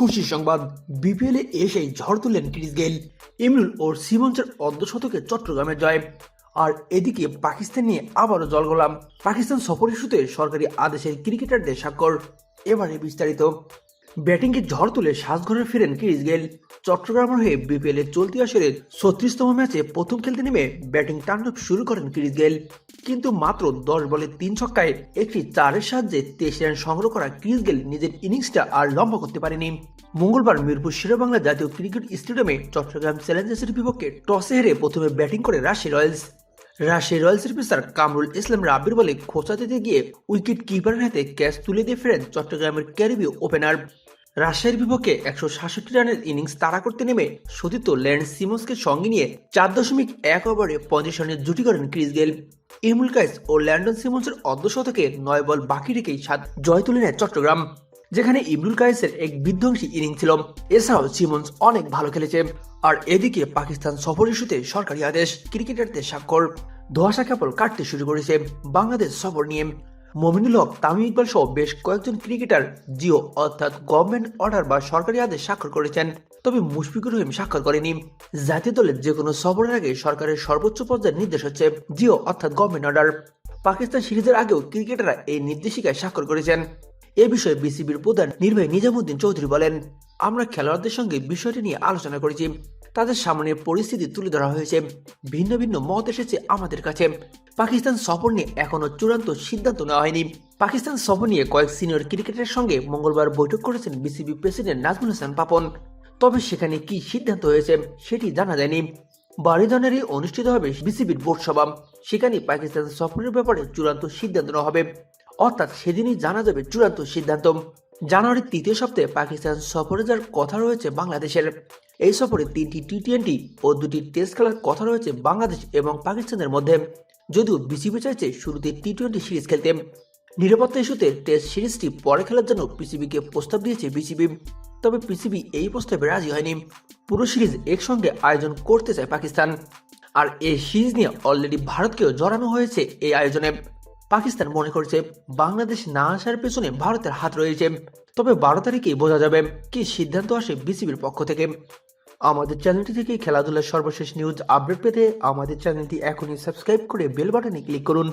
খুশি সংবাদ বিপিএল এসেই ঝড় তুললেন ক্রিস গেল ইমরুল ও সিমন্সের অর্ধশতকে চট্টগ্রামে জয়। আর এদিকে পাকিস্তান নিয়ে আবারও জল গোলাম। পাকিস্তান সফর ইস্যুতে সরকারি আদেশের ক্রিকেটারদের স্বাক্ষর। এবারে বিস্তারিত। ব্যাটিংকে ঝড় তুলে সাজঘরে ফিরেন ক্রিস গেল চট্টগ্রামের হয়ে বিপিএল এর চলতি আসরের ছত্রিশতম ম্যাচে প্রথম খেলতে নেমে ব্যাটিং তাণ্ডব শুরু করেন ক্রিস গেল কিন্তু মাত্র দশ বলে তিন ছক্কায় একটি চারের সাহায্যে তেইশ রান সংগ্রহ করা ক্রিস গেল নিজের ইনিংসটা আর লম্বা করতে পারেনি। মঙ্গলবার মিরপুর শেরেবাংলা জাতীয় ক্রিকেট স্টেডিয়ামে চট্টগ্রাম চ্যালেঞ্জার্সের বিপক্ষে টসে হেরে প্রথমে ব্যাটিং করে রাশি রয়্যালস। রাশিয়ার রয়্যালসের পেসার কামরুল ইসলাম রাবির বলে খোঁচা দিতে গিয়ে উইকেট কিপারের হাতে ক্যাচ তুলে দিয়ে ফেরেন চট্টগ্রামের ক্যারিবীয় ওপেনার। রাজশাহীর বিপক্ষে একশো সাতষট্টি রানের ইনিংস তাড়া করতে নেমে সতীর্থ ল্যান্ড সিমন্সকে সঙ্গে নিয়ে চার দশমিক এক ওভারে পঞ্চাশ রানের জুটি করেন ক্রিস গেল ইমুল কাইস ও ল্যান্ডন সিমন্সের অর্ধশতকে নয় বল বাকি রেখেই সাত জয় তুলে নেয় চট্টগ্রাম। যেখানে ইমরুল কায়েসের এক বিধ্বংসী ইনিং ছিল। এছাড়াও সিমন্স অনেক ভালো খেলেছে। আর এদিকে পাকিস্তান সফর ইস্যুতে সরকারি আদেশ, ক্রিকেটারদের স্বাক্ষর। ধোয়াশা কেবল কাটতে শুরু করেছে বাংলাদেশ সফর নিয়ে। মমিনুল হক, তামিম ইকবাল সহ বেশ কয়েকজন ক্রিকেটার জিও অর্থাৎ গভর্নমেন্ট অর্ডার বা সরকারি আদেশ স্বাক্ষর করেছেন। তবে মুশফিকুর রহিম স্বাক্ষর করেনি। জাতীয় দলের যে কোনো সফরের আগে সরকারের সর্বোচ্চ পর্যায়ের নির্দেশ হচ্ছে জিও অর্থাৎ গভর্নমেন্ট অর্ডার। পাকিস্তান সিরিজের আগেও ক্রিকেটাররা এই নির্দেশিকায় স্বাক্ষর করেছেন। এ বিষয়ে বিসিবির প্রধান নির্বাহী নিজামুদ্দিন চৌধুরী বলেন, আমরা খেলোয়াড়দের সঙ্গে বিষয়টি নিয়ে আলোচনা করেছি। তাদের সামনে পরিস্থিতি তুলে ধরা হয়েছে। ভিন্ন ভিন্ন মত এসেছে আমাদের কাছে। পাকিস্তান সফর নিয়ে এখনও চূড়ান্ত সিদ্ধান্ত নেওয়া হয়নি। পাকিস্তান সফর নিয়ে কয়েক সিনিয়র ক্রিকেটারের সঙ্গে মঙ্গলবার বৈঠক করেছেন বিসিবি প্রেসিডেন্ট নাজমুল হাসান পাপন। তবে সেখানে কি সিদ্ধান্ত হয়েছে সেটি জানা যায়নি। বারিদানেরই অনুষ্ঠিত হবে বিসিবির বোর্ড সভা। সেখানে পাকিস্তান সফরের ব্যাপারে চূড়ান্ত সিদ্ধান্ত নেওয়া হবে। অর্থাৎ সেদিনই জানা যাবে চূড়ান্ত সিদ্ধান্ত। জানুয়ারির তৃতীয় সপ্তাহে পাকিস্তান সফরে যাওয়ার কথা রয়েছে বাংলাদেশের। এই সফরে তিনটি টি টোয়েন্টি ও দুটি টেস্ট খেলার কথা রয়েছে বাংলাদেশ এবং পাকিস্তানের মধ্যে। যদিও বিসিবি চাইছে শুরুতে টি টোয়েন্টি সিরিজ খেলতে। নিরাপত্তা ইস্যুতে টেস্ট সিরিজটি পরে খেলার জন্য পিসিবিকে প্রস্তাব দিয়েছে বিসিবি। তবে পিসিবি এই প্রস্তাবে রাজি হয়নি। পুরো সিরিজ একসঙ্গে আয়োজন করতে চায় পাকিস্তান। আর এই সিরিজ নিয়ে অলরেডি ভারতকেও জড়ানো হয়েছে এই আয়োজনে। পাকিস্তান মনে করছে বাংলাদেশ না আসার পেছনে ভারতের হাত রয়েছে। তবে বারো তারিখেই বোঝা যাবে কি সিদ্ধান্ত আসে বিসিবির পক্ষ থেকে। আমাদের চ্যানেলটি থেকে খেলাধুলার সর্বশেষ নিউজ আপডেট পেতে আমাদের চ্যানেলটি এখনই সাবস্ক্রাইব করে বেল বাটনে ক্লিক করুন।